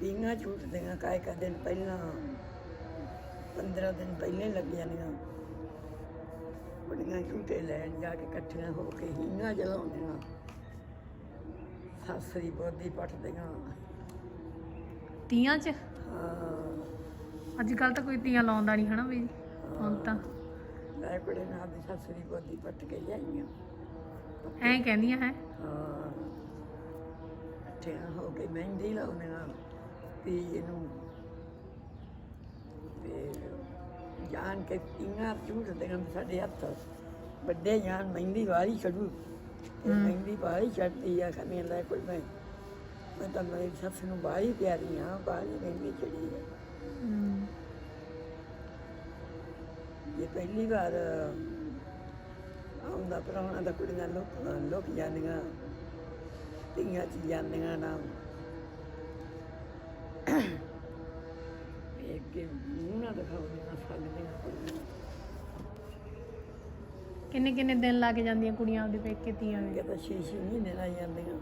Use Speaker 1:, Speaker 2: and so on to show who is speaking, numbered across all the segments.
Speaker 1: ਪੀਂਘਾਂ ਝੂਟਦੀਆਂ ਕਾਇ ਕਾ ਦਿਨ ਪਹਿਲਾਂ 15 ਦਿਨ ਪਹਿਲੇ ਲੱਗ ਜਾਂਦੀਆਂ ਕੁੜੀਆਂ ਝੂਟੇ ਲੈਣ ਜਾ ਕੇ ਇਕੱਠੀਆਂ ਹੋ ਕੇ ਹੀਆਂ ਜਲਾਉਂਦੀਆਂ ਸਾਸਰੀ ਬੋਦੀ ਪੱਟਦੀਆਂ
Speaker 2: ਤੀਆਂ 'ਚ?
Speaker 1: ਹਾਂ।
Speaker 2: ਅੱਜ ਕੱਲ ਤਾਂ ਕੋਈ ਤੀਆਂ ਲਾਉਂਦਾ ਨਹੀਂ ਹਨਾ ਵੀ ਹੁਣ ਤਾਂ।
Speaker 1: ਲੈ ਕੁੜੇ ਨਾਲ ਦੀ ਸਾਸਰੀ ਬੋਦੀ ਪੱਟ ਕੇ ਜਾਈਆਂ
Speaker 2: ਐਂ ਕਹਿੰਦੀਆਂ ਹੈ?
Speaker 1: ਹਾਂ। ਇਕੱਠੀਆਂ ਹੋ ਕੇ ਮਹਿੰਦੀ ਲਾਉਂਦੀਆਂ ਵੀ ਇਹਨੂੰ ਤੇ ਜਾਣ ਕੇ ਪੀਂਘਾਂ ਝੂਟਦੀਆਂ ਵੀ ਸਾਡੇ ਹੱਥ। ਵੱਡੇ ਜਾਨ ਮਹਿੰਦੀ ਵਾਲੀ ਛੜੂ। ਤੇ ਮਹਿੰਦੀ ਵਾਲੀ ਛੱਡਦੀ ਆ ਖਮੀਆਂ ਲੈ ਕੋਈ ਮੈਂ ਮੈਂ ਤਾਂ ਮੇਰੀ ਸੱਸ ਨੂੰ ਬਾਹਲੀ ਪਿਆਰੀ ਆ ਬਾਹਲੀ ਮਹਿੰਦੀ ਹੈ।
Speaker 2: ਹਮ,
Speaker 1: ਇਹ ਪਹਿਲੀ ਵਾਰ ਆਉਂਦਾ ਪ੍ਰਾਹੁਣਾ ਦਾ ਕੁੜੀਆਂ ਲੋਕ ਲੋਕ ਜਾਂਦੀਆਂ ਧੀਆਂ ਚ ਜਾਂਦੀਆਂ ਨਾ। ਕਿ ਮੂੰਹ ਨਾ
Speaker 2: ਕਿੰਨੇ ਕਿੰਨੇ ਦਿਨ ਲੱਗ ਜਾਂਦੀਆਂ ਕੁੜੀਆਂ ਆਪਦੇ ਪੇਕੇ ਤੀਆਂ ਵਿੱਚ
Speaker 1: ਤਾਂ ਛੇ ਛੇ ਮਹੀਨੇ ਲਾਈ ਜਾਂਦੀਆਂ।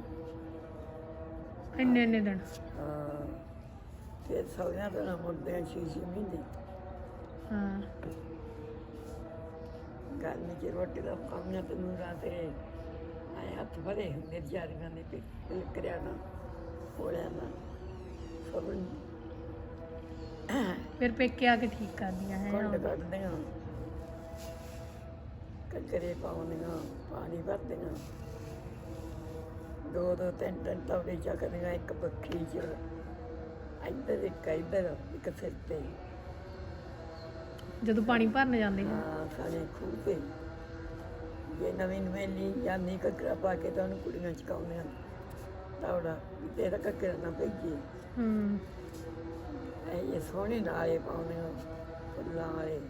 Speaker 2: ਇੰਨੇ ਇੰਨੇ ਦਿਨ।
Speaker 1: ਹਾਂ ਤੋਂ ਨਾ ਮੁੜਦੇ ਆ ਛੇ ਛੇ ਮਹੀਨੇ।
Speaker 2: ਹਾਂ।
Speaker 1: ਗਰਮੀ ਚ ਰੋਟੀ ਦਾ ਕਾਮਿਆਂ ਤੇ ਨੂਰਾਂ ਤੇ ਆਏ ਹੱਥ ਭਰੇ ਹੁੰਦੇ ਜਾਰੀਆਂ ਦੇ ਤੇ ਕਰਿਆ ਨਾ ਹੋਲਿਆ ਨਾ ਸਭਨ
Speaker 2: ਫਿਰ ਪੇਕੇ ਆ ਕੇ ਠੀਕ ਕਰਦੀਆਂ ਹੈ
Speaker 1: ਕੰਡ ਕੱਢਦੀਆਂ। ਕੱਜਰੇ ਪਾਉਂਦੀਆਂ ਪਾਣੀ ਭਰਦੀਆਂ। ਦੋ ਦੋ ਤਿੰਨ ਤਿੰਨ ਤਵੜੇ ਚੱਕਦੀਆਂ ਇੱਕ ਬੱਖੀ ਚ। ਇੱਧਰ ਇੱਕ ਇੱਧਰ ਇੱਕ ਸਿਰ ਤੇ।
Speaker 2: ਜਦੋਂ ਪਾਣੀ ਭਰਨ ਜਾਂਦੇ ਆ।
Speaker 1: ਹਾਂ ਸਾਡੇ ਖੂਹ ਤੇ। ਜੇ ਨਵੀਂ ਨਵੇਲੀ ਜਾਂਦੀ ਕੱਕਰਾ ਪਾ ਕੇ ਤਾਂ ਉਹਨੂੰ ਕੁੜੀਆਂ ਚਕਾਉਂਦੀਆਂ। ਤਵੜਾ ਵੀ ਤੇਰਾ ਕੱਕਰਾ ਨਾ ਭੇਜੀ
Speaker 2: ਹੂੰ।
Speaker 1: ਇਹ ਸੋਹਣੇ ਨਾਲੇ ਪਾਉਂਦੀਆਂ ਫੁੱਲਾਂ ਵਾਲੇ।